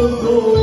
todo.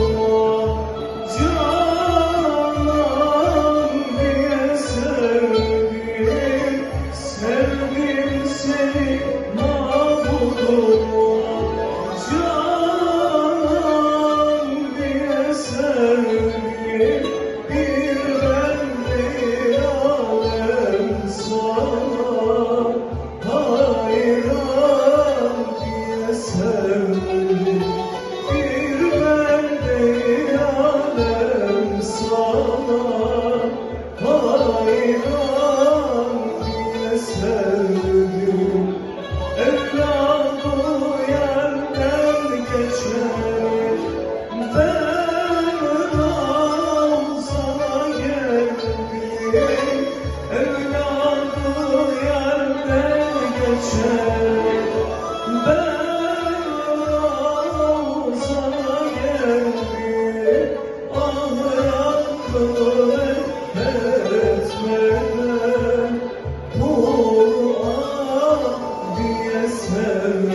Sevdim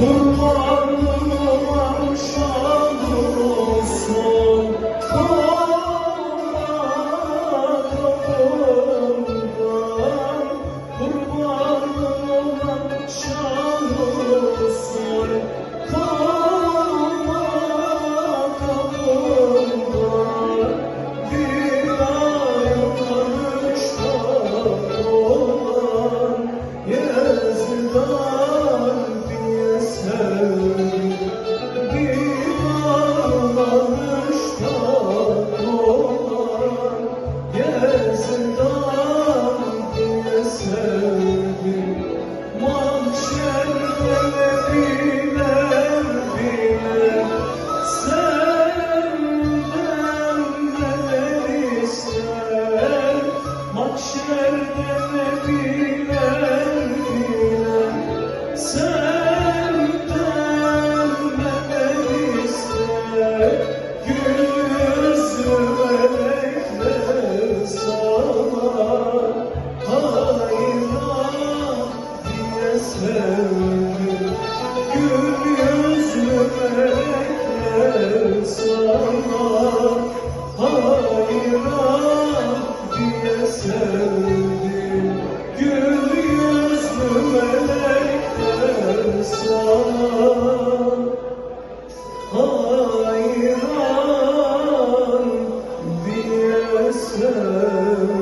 Kurbanım şan olsun Kurbanım şan olsun Kalma kapımda Bir ayağım üç sevdim Gül yüzlü melekten Hayran diye sevdim